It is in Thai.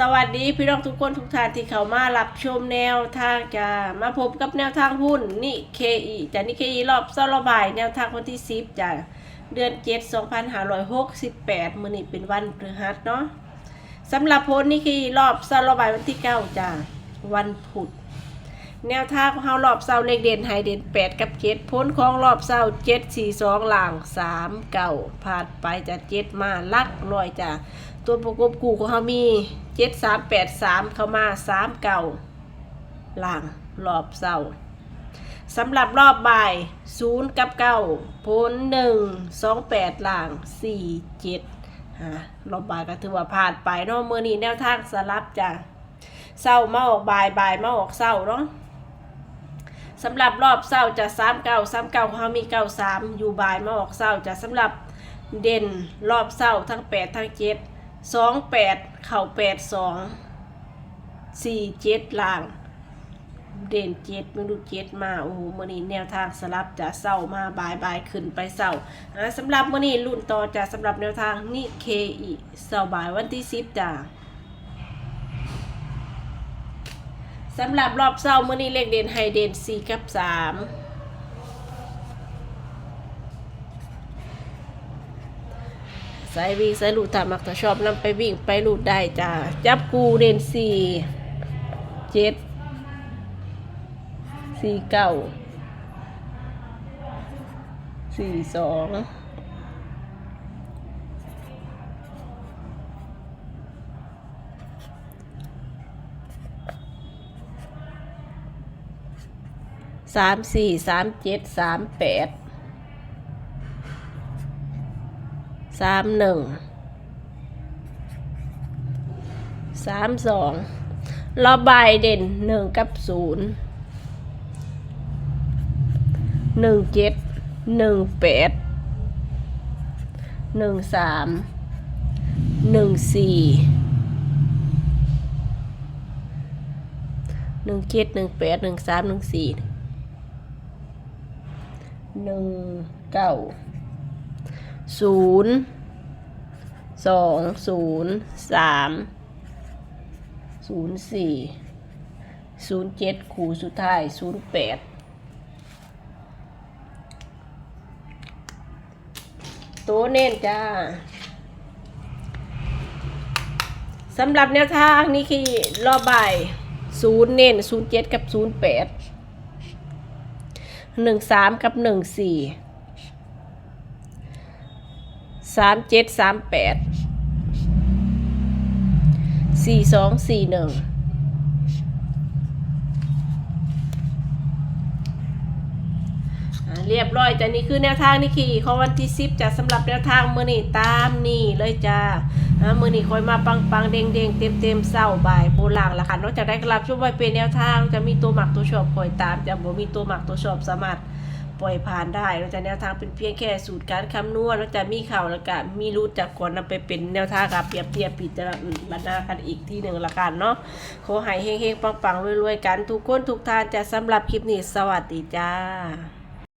สวัสดีพี่น้องทุกคนทุกท่านที่เข้ามารับชมแนวทางจะมาพบกับแนวทางหุ้นนี่เคอีจะนี่เคอีรอบเซาระบายแนวทางวันที่10จากเดือน7 2568มื้อนี้เป็นวันพฤหัสเนาะสำหรับโพสต์นี่คือรอบเซาระบายวันที่9จ้ะวันพุธ แนวทางของเฮารอบเซาเลขเด่นไฮเด่น8กับ7พ้นของรอบเซา7 4 2หลัง3เก่าผ่านไปจะ7มาลักลอยจ้ะตัวประกบคู่ของเขามีเจ็ดสามแปดสามเข้ามาสามเก่าหล่างรอบเสาสำหรับรอบบ่ายศูนย์กับเก้าพ้นหนึ่งสองแปดหล่างสี่เจ็ดฮะรอบบ่ายก็ถือว่าผ่านไปเนาะเมื่อนี้แนวทางสลับจ้ะเศร้ามาออกบ่ายบ่ายมาออกเศร้าเนาะ สำหรับรอบเศร้าจะสามเก้าสามเก้าเขามีเก้าสามอยู่บ่ายมาออกเศร้าจะสำหรับเด่นรอบเศร้าทั้งแปดทั้งเจ็ดสองแปดเข่าแปดสองสี่เจ็ดล่าง เด่นเจ็ดไม่รู้เจ็ดมาโอ้โหมื่อนี้แนวทางสลับจะเศร้ามาบายบายขึ้นไปเศร้าอ่าสำหรับมื่อนี้รุ่นต่อจะสำหรับแนวทางนี่เคอีเศร้าบ่ายวันที่สิบจ้า สำหรับรอบเศร้ามื่อนี้เลขเด่นไฮเด่นสี่กับสามสายวิ่งสายลูดถ้ามักถ้าชอบนำไปวิ่งไปลูดได้จ้าจับกูเด่นสี่เจ็ดสี่เก้าสี่สอง สามสี่สามเจ็ดสามแปดสามหนึ่งสามสองรอบใบายเด่นหนึ่งกับศูนย์หนึ่งเจ็ดหนึ่งแปดหนึ่งสามหนึ่งสี่หนึ่งเจ็ดหนึ่งแปดหนึ่งสามหนึ่งสี่ หนึ่งเก้าศูนย์สองศูนย์สามศูนย์สี่ศูนย์เจ็ดขู่สุดท้ายศูนย์แปดตัวเน้นจ้าสำหรับแนวทางนี่คือรอบบ่ายศูนย์เน้นศูนย์เจ็ดกับศูนย์แปด หนึ่งสามกับหนึ่งสี่สามเจ็ดสามแปดสี่สองสี่หนึ่ง อ่า เรียบร้อยจ้ะนี่คือแนวทางนี่ขี่ของวันที่สิบจ้ะสำหรับแนวทางมือนี่ตามนี่เลยจ้ามือนี่คอยมาปังปังเด้งเด้งเต็มเต็มเศร้าบ่ายโบราณละค่ะนอกจากได้กลับช่วยไว้เป็นแนวทางจะมีตัวหมักตัวชอบคอยตามจะบ่มีตัวหมักตัวชอบสามารถปล่อยผ่านได้นอกจากแนวทางเป็นเพียงแค่สูตรการคำนวณนอกจากมีข่าวแล้วก็มีรูทจากก่อนนำไปเป็นแนวทางกับเปรียบเทียบปิดจะบรรณากันอีกที่หนึ่งละกันเนาะขอให้เฮงๆปังๆรวยๆกันทุกคนทุกทานจะสำหรับคลิปนี้สวัสดีจ้า